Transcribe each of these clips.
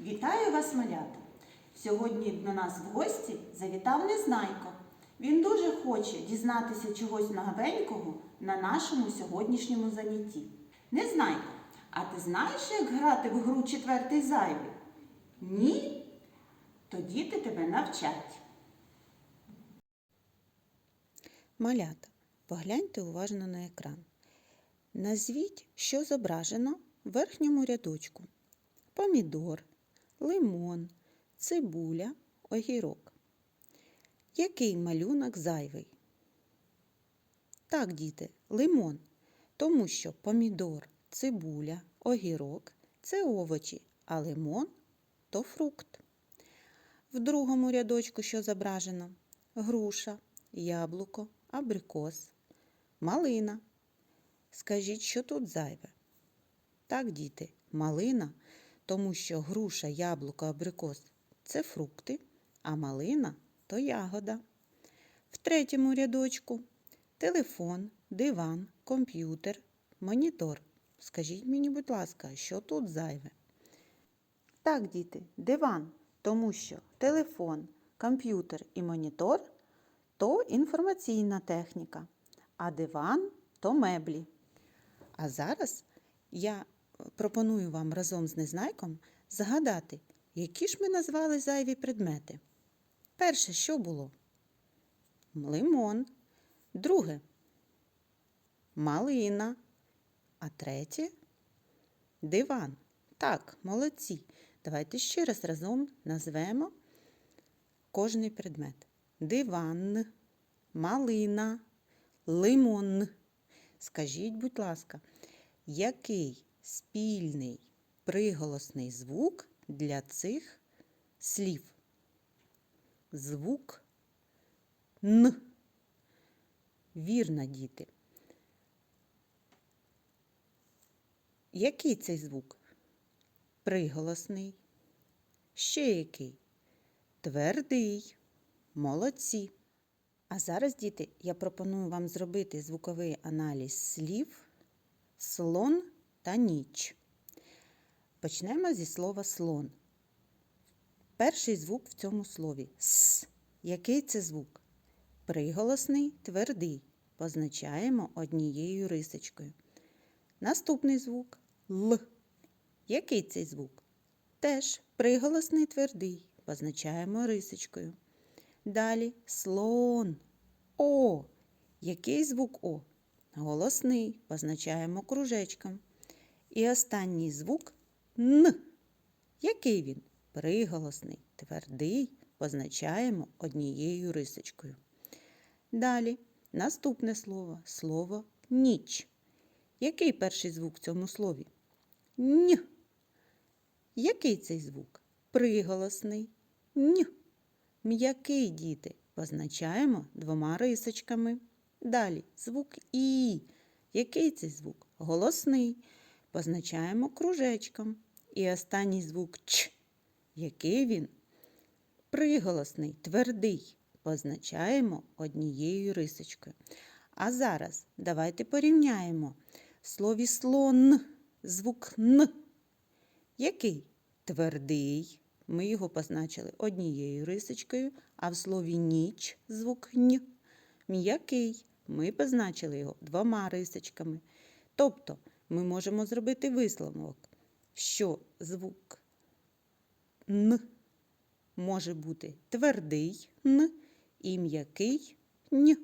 Вітаю вас, малята! Сьогодні до нас в гості завітав Незнайко. Він дуже хоче дізнатися чогось новенького на нашому сьогоднішньому занятті. Незнайко, а ти знаєш, як грати в гру четвертий зайвий? Ні? Тоді ти тебе навчать. Малята, погляньте уважно на екран. Назвіть, що зображено в верхньому рядочку: помідор, лимон, цибуля, огірок. Який малюнок зайвий? Так, діти, лимон, тому що помідор, цибуля, огірок це овочі, а лимон то фрукт. В другому рядочку що зображено? Груша, яблуко, абрикос, малина. Скажіть, що тут зайве? Так, діти, малина, тому що груша, яблуко, абрикос це фрукти, а малина то ягода. В третьому рядочку телефон, диван, комп'ютер, монітор. Скажіть мені, будь ласка, що тут зайве? Так, діти, диван, тому що телефон, комп'ютер і монітор то інформаційна техніка, а диван то меблі. А зараз я пропоную вам разом з незнайком згадати, які ж ми назвали зайві предмети. Перше, що було? Лимон. Друге малина. А третє диван. Так, молодці. Давайте ще раз разом назвемо кожний предмет. Диван, малина, лимон. Скажіть, будь ласка, який спільний приголосний звук для цих слів? Звук Н. Вірно, діти. Який цей звук? Приголосний. Ще який? Твердий. Молодці. А зараз, діти, я пропоную вам зробити звуковий аналіз слів слон та ніч. Почнемо зі слова слон. Перший звук в цьому слові С. Який це звук? Приголосний, твердий. Позначаємо однією рисочкою. Наступний звук Л. Який цей звук? Теж приголосний твердий. Позначаємо рисочкою. Далі слон. О. Який звук О? Голосний. Позначаємо кружечком. І останній звук Н. Який він? Приголосний, твердий. Позначаємо однією рисочкою. Далі наступне слово слово ніч. Який перший звук в цьому слові? Н. Який цей звук? Приголосний. Н. М'який діти. Позначаємо двома рисочками. Далі звук І. Який цей звук? Голосний. Позначаємо кружечком. І останній звук Ч. Який він? Приголосний, твердий. Позначаємо однією рисочкою. А зараз давайте порівняємо в слові слон звук Н. Який? Твердий. Ми його позначили однією рисочкою, а в слові ніч звук Н. М'який. Ми позначили його двома рисочками. Тобто ми можемо зробити висновок, що звук Н може бути твердий Н і м'який Н.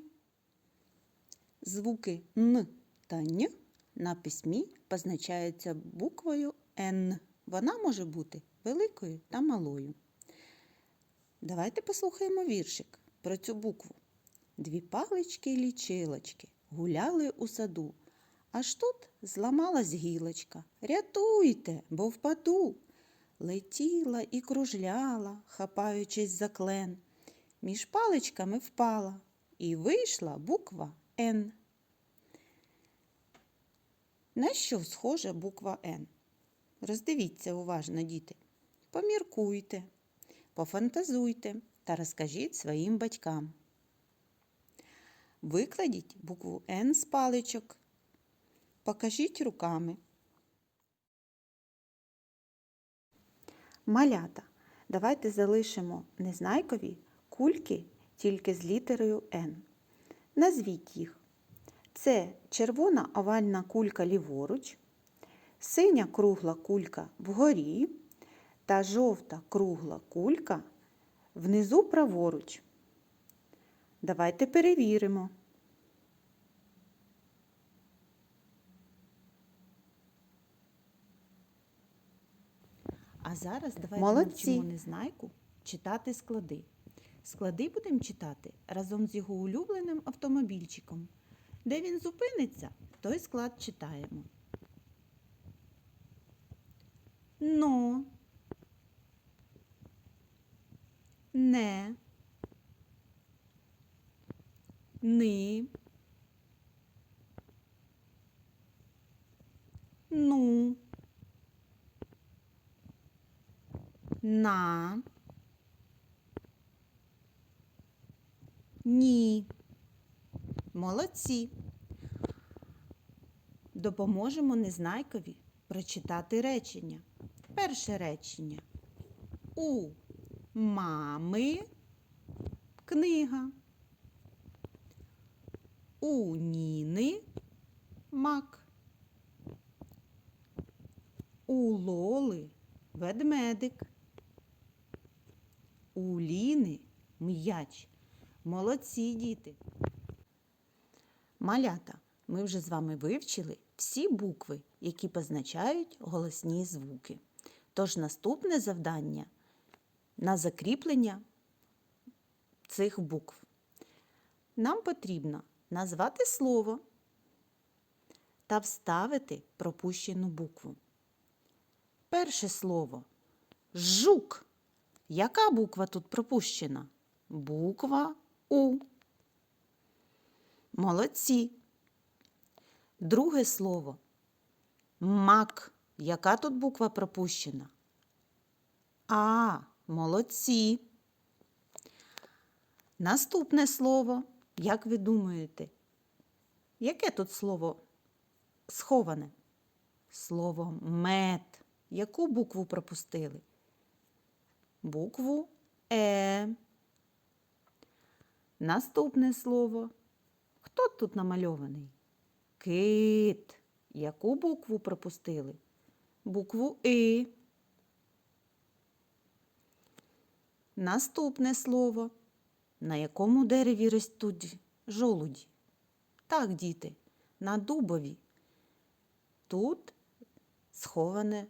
Звуки Н та Н на письмі позначаються буквою Н. Вона може бути великою та малою. Давайте послухаємо віршик про цю букву. Дві палички й лічилочки гуляли у саду. Аж тут зламалась гілочка. Рятуйте, бо впаду. Летіла і кружляла, хапаючись за клен. Між паличками впала і вийшла буква Н. На що схожа буква Н? Роздивіться уважно, діти. Поміркуйте, пофантазуйте та розкажіть своїм батькам. Викладіть букву Н з паличок. Покажіть руками. Малята. Давайте залишимо незнайкові кульки тільки з літерою Н. Назвіть їх. Це червона овальна кулька ліворуч, синя кругла кулька вгорі та жовта кругла кулька внизу праворуч. Давайте перевіримо. А зараз давайте Молодці. навчимо незнайку читати склади. Склади будемо читати разом з його улюбленим автомобільчиком. Де він зупиниться, той склад читаємо. Но. Не. Ни. Ну. На. Ні. Молодці. Допоможемо незнайкові прочитати речення. Перше речення. У мами книга. У Ніни мак. У Лоли ведмедик. У Ліни м'яч. Молодці діти. Малята, ми вже з вами вивчили всі букви, які позначають голосні звуки. Тож наступне завдання на закріплення цих букв. Нам потрібно назвати слово та вставити пропущену букву. Перше слово жук. Яка буква тут пропущена? Буква У. Молодці. Друге слово мак. Яка тут буква пропущена? А. Молодці. Наступне слово. Як ви думаєте? Яке тут слово сховане? Слово мед. Яку букву пропустили? Букву Е. Наступне слово. Хто тут намальований? Кит. Яку букву пропустили? Букву И. Наступне слово. На якому дереві ростуть жолуді? Так, діти, на дубові. Тут сховане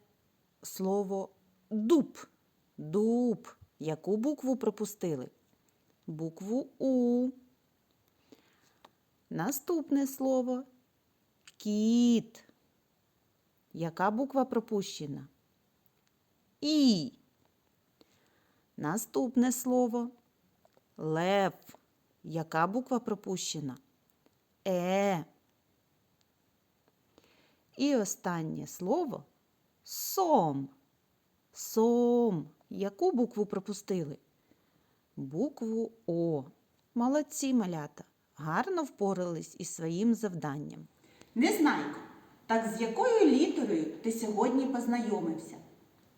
слово дуб. Дуб. Яку букву пропустили? Букву У. Наступне слово кіт. Яка буква пропущена? І. Наступне слово лев. Яка буква пропущена? Е. І останнє слово сом. Сом. Яку букву пропустили? Букву О. Молодці малята. Гарно впорались із своїм завданням. Незнайко, так з якою літерою ти сьогодні познайомився?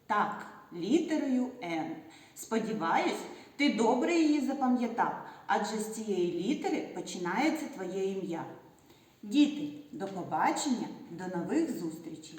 Так, літерою Н. Сподіваюсь, ти добре її запам'ятав, адже з цієї літери починається твоє ім'я. Діти, до побачення, до нових зустрічей!